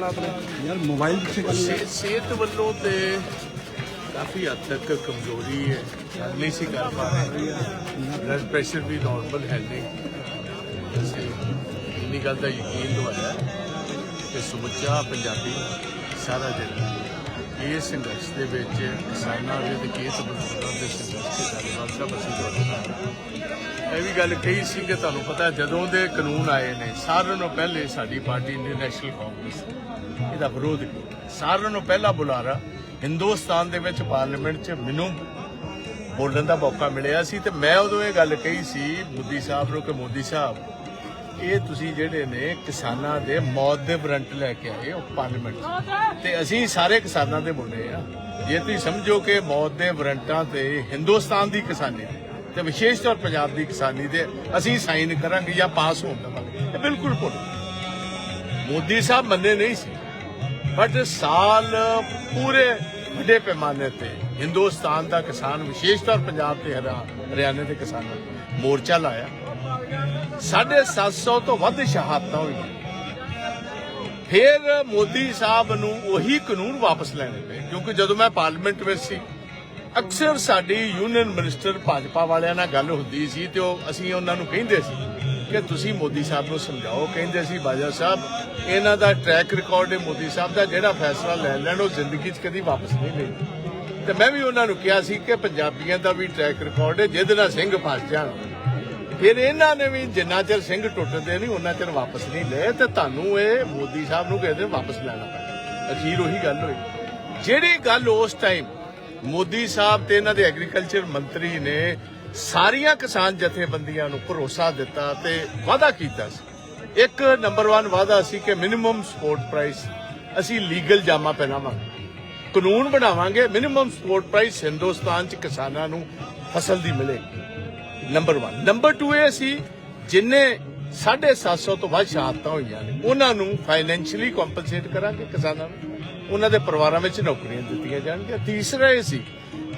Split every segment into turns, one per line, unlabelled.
ਯਾਰ ਮੋਬਾਈਲ ਪਿੱਛੇ ਗੱਲ
ਸਿਹਤ ਵੱਲੋਂ ਤੇ ਕਾਫੀ ਹੱਦ ਤੱਕ ਕਮਜ਼ੋਰੀ ਹੈ। ਨਹੀਂ ਸੀ ਕਰ ਪਾ ਰਹੇ। ਬਲੱਡ ਪ੍ਰੈਸ਼ਰ ਵੀ ਨਾਰਮਲ ਹੈ ਨਹੀਂ। ਅਸੀਂ ਇੰਨੀ ਗੱਲ ਦਾ ਯਕੀਨ ਦਵਾਇਆ ਕਿ ਸਮੁੱਚਾ ਪੰਜਾਬੀ ਸਾਰਾ ਜਿਹੜਾ ਇਸ ਸੰਘਰਸ਼ ਦੇ ਵਿੱਚ ਕਿਸਾਨਾਂ ਦੇ ਤੇ ਕੇਸ ਮਜ਼ਦੂਰਾਂ ਦੇ ਸੰਘਰਸ਼ ਦੇ ਗੱਲਬਾਤ ਸਭ ਅਸੀਂ ਤੁਹਾਡੇ ਇਹ ਵੀ ਗੱਲ ਕਹੀ ਸੀ ਕਿ ਤੁਹਾਨੂੰ ਪਤਾ ਜਦੋਂ ਦੇ ਕਾਨੂੰਨ ਆਏ ਨੇ, ਸਾਰਿਆਂ ਨੂੰ ਪਹਿਲੇ ਸਾਡੀ ਪਾਰਟੀ ਨੇ ਨੈਸ਼ਨਲ ਕਾਂਗਰਸ ਇਹਦਾ ਵਿਰੋਧ ਕੀਤਾ ਸਾਰਿਆਂ ਨੂੰ ਪਹਿਲਾ ਬੁਲਾਰਾ ਹਿੰਦੁਸਤਾਨ ਦੇ ਵਿੱਚ ਪਾਰਲੀਮੈਂਟ 'ਚ ਮੈਨੂੰ ਬੋਲਣ ਦਾ ਮੌਕਾ ਮਿਲਿਆ ਸੀ ਤੇ ਮੈਂ ਉਦੋਂ ਇਹ ਗੱਲ ਕਹੀ ਸੀ, ਮੋਦੀ ਸਾਹਿਬ ਨੂੰ ਕਿ ਮੋਦੀ ਸਾਹਿਬ ਇਹ ਤੁਸੀਂ ਜਿਹੜੇ ਨੇ ਕਿਸਾਨਾਂ ਦੇ ਮੌਤ ਦੇ ਵਾਰੰਟ ਲੈ ਕੇ ਆਏ ਹੋ ਪਾਰਲੀਮੈਂਟ 'ਚ। ਤੇ ਅਸੀਂ ਸਾਰੇ ਕਿਸਾਨਾਂ ਦੇ ਮੁੰਡੇ ਆ। ਜੇ ਤੁਸੀਂ ਸਮਝੋ ਕਿ ਮੌਤ ਦੇ ਵਾਰੰਟਾਂ ਤੇ ਹਿੰਦੁਸਤਾਨ ਦੀ ਕਿਸਾਨੀ ਤੇ ਵਿਸ਼ੇਸ਼ ਤੌਰ ਪੰਜਾਬ ਦੀ ਕਿਸਾਨੀ ਤੇ ਅਸੀਂ ਸਾਈਨ ਕਰਾਂਗੇ ਜਾਂ ਪਾਸ ਹੋਣ ਦੇਵਾਂਗੇ। ਇਹ ਬਿਲਕੁਲ ਭੁੱਲ ਮੋਦੀ ਸਾਹਿਬ ਮੰਨੇ ਨਹੀਂ ਸੀ। ਬਟ ਸਾਲ ਪੂਰੇ ਵੱਡੇ ਪੈਮਾਨੇ ਤੇ ਹਿੰਦੁਸਤਾਨ ਦਾ ਕਿਸਾਨ, ਵਿਸ਼ੇਸ਼ ਤੌਰ ਪੰਜਾਬ ਤੇ ਹਰਿਆ- ਹਰਿਆਣੇ ਦੇ ਕਿਸਾਨਾਂ ਨੇ ਮੋਰਚਾ ਲਾਇਆ। 750 ਤੋਂ ਵੱਧ ਸ਼ਹਾਦਤਾਂ ਹੋਈਆਂ। ਫਿਰ ਮੋਦੀ ਸਾਹਿਬ ਨੂੰ ਉਹੀ ਕਾਨੂੰਨ ਵਾਪਸ ਲੈਣੇ ਪਏ, ਕਿਉਂਕਿ ਜਦੋਂ ਮੈਂ ਪਾਰਲੀਮੈਂਟ ਵਿੱਚ ਸੀ, ਅਕਸਰ ਸਾਡੀ ਯੂਨੀਅਨ ਮਿਨਿਸਟਰ ਭਾਜਪਾ ਵਾਲਿਆਂ ਨਾਲ ਗੱਲ ਹੁੰਦੀ ਸੀ ਤੇ ਉਹ ਅਸੀਂ ਉਹਨਾਂ ਨੂੰ ਕਹਿੰਦੇ ਸੀ ਕਿ ਤੁਸੀਂ ਮੋਦੀ ਸਾਹਿਬ ਨੂੰ ਸਮਝਾਓ। ਕਹਿੰਦੇ ਸੀ ਬਾਜਾ ਸਾਹਿਬ, ਇਹਨਾਂ ਦਾ ਟਰੈਕ ਰਿਕਾਰਡ ਹੈ ਮੋਦੀ ਸਾਹਿਬ ਦਾ, ਜਿਹੜਾ ਫੈਸਲਾ ਲੈ ਲੈਣ, ਉਹ ਜ਼ਿੰਦਗੀ 'ਚ ਕਦੀ ਵਾਪਸ ਨਹੀਂ ਲੈਂਦੇ ਤੇ ਮੈਂ ਵੀ ਉਹਨਾਂ ਨੂੰ ਕਿਹਾ ਸੀ ਕਿ ਪੰਜਾਬੀਆਂ ਦਾ ਵੀ ਟਰੈਕ ਰਿਕਾਰਡ ਹੈ, ਜਿਹਦੇ ਨਾਲ ਸਿੰਘ ਫਸ ਜਾਣ। ਫਿਰ ਇਹਨਾਂ ਨੇ ਵੀ ਜਿੰਨਾ ਚਿਰ ਸਿੰਘ ਟੁੱਟਦੇ ਨਹੀਂ, ਉਹਨਾਂ ਚਿਰ ਵਾਪਸ ਨਹੀਂ ਲਏ ਤੇ ਤੁਹਾਨੂੰ ਇਹ ਮੋਦੀ ਸਾਹਿਬ ਨੂੰ ਕਹਿੰਦੇ ਵਾਪਸ ਲੈਣਾ ਪੈਣਾ। ਅਖੀਰ ਉਹੀ ਗੱਲ ਹੋਈ। ਜਿਹੜੀ ਗੱਲ ਉਸ ਟਾਈਮ ਮੋਦੀ ਸਾਹਿਬ ਤੇ ਇਹਨਾਂ ਦੇ ਐਗਰੀਕਲਚਰ ਮੰਤਰੀ ਨੇ ਸਾਰੀਆਂ ਕਿਸਾਨ ਜਥੇਬੰਦੀਆਂ ਨੂੰ ਭਰੋਸਾ ਦਿੱਤਾ ਤੇ ਵਾਅਦਾ ਕੀਤਾ ਸੀ। ਇੱਕ ਨੰਬਰ 1 ਵਾਅਦਾ ਸੀ ਕਿ ਮਿਨੀਮਮ ਸਪੋਰਟ ਪ੍ਰਾਈਸ ਅਸੀਂ ਲੀਗਲ ਜਾਮਾ ਪਹਿਨਾਵਾਂਗੇ। ਕਾਨੂੰਨ ਬਣਾਵਾਂਗੇ ਮਿਨੀਮਮ ਸਪੋਰਟ ਪ੍ਰਾਈਸ ਹਿੰਦੁਸਤਾਨ 'ਚ ਕਿਸਾਨਾਂ ਨੂੰ ਫਸਲ ਦੀ ਮਿਲੇਗੀ। ਨੰਬਰ 1 ਨੰਬਰ 2 ਇਹ ਸੀ, ਜਿੰਨੇ 750 ਤੋਂ ਵੱਧ ਸ਼ਹਾਦਤਾਂ ਹੋਈਆਂ ਨੇ, ਉਹਨਾਂ ਨੂੰ ਫਾਈਨੈਂਸ਼ੀਅਲੀ ਕੰਪਨਸੇਟ ਕਰਾਂਗੇ ਕਿਸਾਨਾਂ ਨੂੰ। ਉਹਨਾਂ ਦੇ ਪਰਿਵਾਰਾਂ ਵਿੱਚ ਨੌਕਰੀਆਂ ਦਿੱਤੀਆਂ ਜਾਣਗੀਆਂ। ਤੀਸਰਾ ਇਹ ਸੀ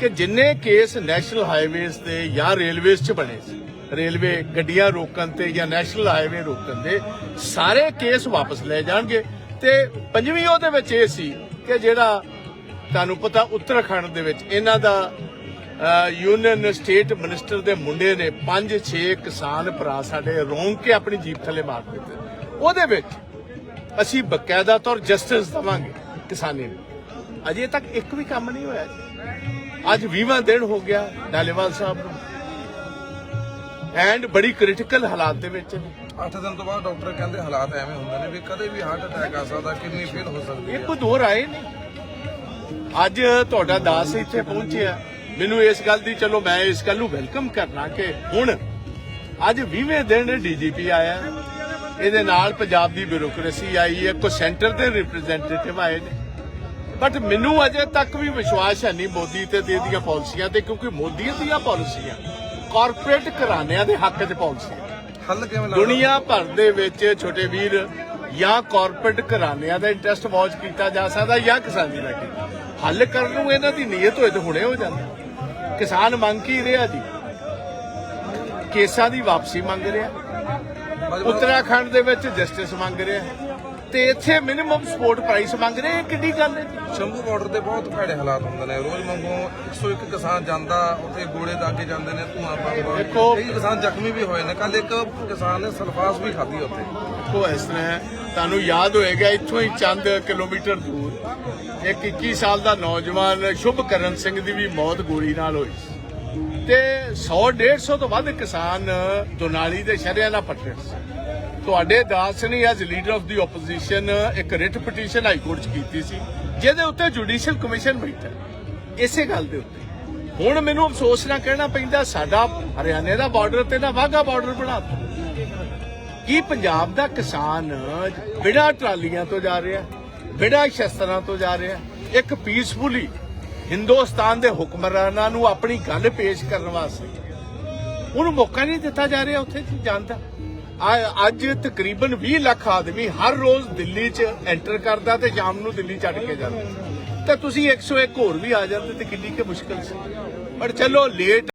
ਕਿ ਜਿੰਨੇ ਕੇਸ ਨੈਸ਼ਨਲ ਹਾਈਵੇਜ਼ ਤੇ ਜਾਂ ਰੇਲਵੇਜ਼ 'ਚ ਬਣੇ ਸੀ, ਰੇਲਵੇ ਗੱਡੀਆਂ ਰੋਕਣ ਤੇ ਜਾਂ ਨੈਸ਼ਨਲ ਹਾਈਵੇ ਰੋਕਣ ਦੇ, ਸਾਰੇ ਕੇਸ ਵਾਪਸ ਲੈ ਜਾਣਗੇ। ਤੇ ਪੰਜਵੀਂ ਉਹਦੇ ਵਿੱਚ ਇਹ ਸੀ ਕਿ ਜਿਹੜਾ ਤੁਹਾਨੂੰ ਪਤਾ ਉੱਤਰਾਖੰਡ ਦੇ ਵਿੱਚ ਇਹਨਾਂ ਦਾ ਯੂਨੀਅਨ ਸਟੇਟ ਮਿਨਿਸਟਰ ਦੇ ਮੁੰਡੇ ਨੇ 5-6 ਕਿਸਾਨ ਭਰਾ ਸਾਡੇ ਰੋਂਗ ਕੇ ਆਪਣੀ ਜੀਪ ਥੱਲੇ ਮਾਰ ਦਿੱਤੇ। ਉਹਦੇ ਵਿੱਚ ਅਸੀਂ ਬਕਾਇਦਾ ਤੌਰ ਜਸਟਿਸ ਦਵਾਂਗੇ ਕਿਸਾਨੀ ਨੂੰ। ਅਜੇ ਤੱਕ ਇੱਕ ਵੀ ਕੰਮ ਨਹੀਂ ਹੋਇਆ। ਅੱਜ 20ਵਾਂ ਦਿਨ ਹੋ ਗਿਆ ਡਾਲੇਵਾਲ ਸਾਹਿਬ ਨੂੰ। ਐਂਡ ਬੜੀ ਕ੍ਰਿਟੀਕਲ ਹਾਲਾਤ ਦੇ ਵਿੱਚ
8 ਦਿਨ ਤੋਂ ਬਾਅਦ ਡਾਕਟਰ ਕਹਿੰਦੇ ਹਾਲਾਤ ਐਵੇਂ ਹੁੰਦੇ ਨੇ ਵੀ ਕਦੇ ਵੀ ਹਾਰਟ ਅਟੈਕ ਆ ਸਕਦਾ ਕਿਡਨੀ ਫੇਲ ਹੋ ਸਕਦੀ
ਇਹ
ਹੈ
ਕੋਈ ਦੋ ਰਾਏ ਨਹੀਂ। ਅੱਜ ਤੁਹਾਡਾ ਦਾਸ ਇੱਥੇ ਪਹੁੰਚਿਆ ਮੈਨੂੰ ਇਸ ਗੱਲ ਦੀ ਚਲੋ ਮੈਂ ਇਸ ਗੱਲ ਨੂੰ ਵੈਲਕਮ ਕਰਨਾ ਕਿ ਹੁਣ ਅੱਜ 20ਵੇਂ ਦਿਨ ਡੀਜੀਪੀ ਆਇਆ ਇਹਦੇ ਨਾਲ ਪੰਜਾਬ ਦੀ ਬਿਊਰੋਕ੍ਰੇਸੀ ਆਈ ਹੈ ਕੋ ਸੈਂਟਰ ਦੇ ਰਿਪਰੈਜ਼ੈਂਟੇਟਿਵ ਆਏ ਨੇ। ਬਟ ਮੈਨੂੰ ਅਜੇ ਤੱਕ ਵੀ ਵਿਸ਼ਵਾਸ ਹੈ ਨਹੀਂ ਮੋਦੀ ਤੇ ਇਹਦੀਆਂ ਪਾਲਿਸੀਆਂ ਤੇ ਕਿਉਂਕਿ ਮੋਦੀ ਦੀਆਂ ਪਾਲਿਸੀਆਂ ਕਾਰਪੋਰੇਟ ਘਰਾਣਿਆਂ ਦੇ ਹੱਕ 'ਚ ਪਾਲਿਸੀਆਂ
ਹੱਲ ਕਿਵੇਂ ਲੱਗਦਾ
ਦੁਨੀਆ ਭਰ ਦੇ ਵਿੱਚ ਛੋਟੇ ਵੀਰ ਜਾਂ ਕਾਰਪੋਰੇਟ ਘਰਾਣਿਆਂ ਦਾ ਇੰਟਰਸਟ ਵਾਚ ਕੀਤਾ ਜਾ ਸਕਦਾ ਜਾਂ ਕਿਸਾਨੀ ਦਾ ਕੀਤਾ। ਹੱਲ ਕਰਨ ਨੂੰ ਇਹਨਾਂ ਦੀ ਨੀਅਤ ਹੋਏ ਤਾਂ ਹੁਣੇ ਹੋ ਜਾਂਦਾ। ਕਿਸਾਨ ਮੰਗ ਕੀ ਰਿਹਾ ਜੀ? ਕੇਸਾਂ ਦੀ ਵਾਪਸੀ ਮੰਗ ਰਿਹਾ। ਉੱਤਰਾਖੰਡ ਦੇ ਵਿੱਚ ਜਸਟਿਸ ਮੰਗ ਰਿਹਾ। ਤੇ ਇੱਥੇ ਮਿਨੀਮਮ ਸਪੋਰਟ ਪ੍ਰਾਈਸ ਮੰਗ ਰਿਹਾ ਇਹ ਕਿੱਡੀ ਗੱਲ ਹੈ? ਜੀ?
ਸ਼ੰਭੂ ਬਾਰਡਰ ਤੇ ਬਹੁਤ ਭੈੜੇ ਹਾਲਾਤ ਹੁੰਦੇ ਨੇ। ਰੋਜ਼ ਮੰਗੋ 101 ਕਿਸਾਨ ਜਾਂਦਾ ਉੱਥੇ ਗੋਲੇ ਦਾਗੇ ਜਾਂਦੇ ਨੇ ਧੂਆਂ ਬੰਬ
ਦੇਖੋ-
ਕਈ ਕਿਸਾਨ ਜ਼ਖਮੀ ਵੀ ਹੋਏ ਨੇ। ਕੱਲ ਇੱਕ ਕਿਸਾਨ ਨੇ ਸਲਫਾਸ ਵੀ ਖਾਧੀ ਉੱਥੇ।
ਕੋ ਇਸ ਤਰ੍ਹਾਂ ਹੈ, ਤੁਹਾਨੂੰ ਯਾਦ ਹੋਏਗਾ ਇੱਥੋਂ ਹੀ ਚੰਦ ਕਿਲੋਮੀਟਰ ਦੂਰ। ਇੱਕ 21 ਸਾਲ ਦਾ ਨੌਜਵਾਨ ਸ਼ੁਭਕਰਨ ਸਿੰਘ ਦੀ ਵੀ ਮੌਤ ਗੋਲੀ ਨਾਲ ਹੋਈ। ਸੀ। ਤੇ 100 150 ਤੋਂ ਵੱਧ ਕਿਸਾਨ ਦੁਨਾਲੀ ਦੇ ਸ਼ਹਿਰਾਂ ਨਾਲ ਪੱਟੇ ਸੀ ਤੁਹਾਡੇ ਦਾਸ ਨੇ as leader of the opposition ਇੱਕ ਰਿਟ ਪਟੀਸ਼ਨ ਹਾਈ ਕੋਰਟ 'ਚ ਕੀਤੀ ਸੀ, ਜਿਹਦੇ ਉੱਤੇ ਜੁਡੀਸ਼ੀਅਲ ਕਮਿਸ਼ਨ ਬੈਠਾ ਇਸੇ ਗੱਲ ਦੇ ਉੱਤੇ। ਹੁਣ ਮੈਨੂੰ ਅਫਸੋਸ ਨਾਲ ਕਹਿਣਾ ਪੈਂਦਾ, ਸਾਡਾ ਹਰਿਆਣੇ ਦਾ ਬਾਰਡਰ ਤੇ ਨਾ ਵਾਘਾ ਬਾਰਡਰ ਬਣਾਤਾ ਕੀ ਪੰਜਾਬ ਦਾ ਕਿਸਾਨ ਬਿਨਾਂ ਟਰਾਲੀਆਂ ਤੋਂ ਜਾ ਰਿਹਾ, ਬਿਨਾਂ ਸ਼ਸਤਰਾਂ ਤੋਂ ਜਾ ਰਿਹਾ, ਇੱਕ ਪੀਸਫੁਲੀ ਹਿੰਦੁਸਤਾਨ ਦੇ ਹੁਕਮਰਾਨਾਂ ਨੂੰ ਆਪਣੀ ਗੱਲ ਪੇਸ਼ ਕਰਨ ਵਾਸਤੇ ਉਹਨੂੰ ਮੌਕਾ ਨਹੀਂ ਦਿੱਤਾ ਜਾ ਰਿਹਾ ਉੱਥੇ ਜਾਣ ਦਾ? ਅੱਜ ਤਕਰੀਬਨ 20 ਲੱਖ ਆਦਮੀ ਹਰ ਰੋਜ਼ ਦਿੱਲੀ 'ਚ ਐਂਟਰ ਕਰਦਾ ਤੇ ਸ਼ਾਮ ਨੂੰ ਦਿੱਲੀ ਛੱਡ ਕੇ ਜਾਂਦਾ। ਤਾਂ ਤੁਸੀਂ 101 ਹੋਰ ਵੀ ਆ ਜਾਂਦੇ ਤੇ ਕਿੰਨੀ ਕਿ ਮੁਸ਼ਕਲ ਸੀ। ਪਰ ਚਲੋ ਲੇਟ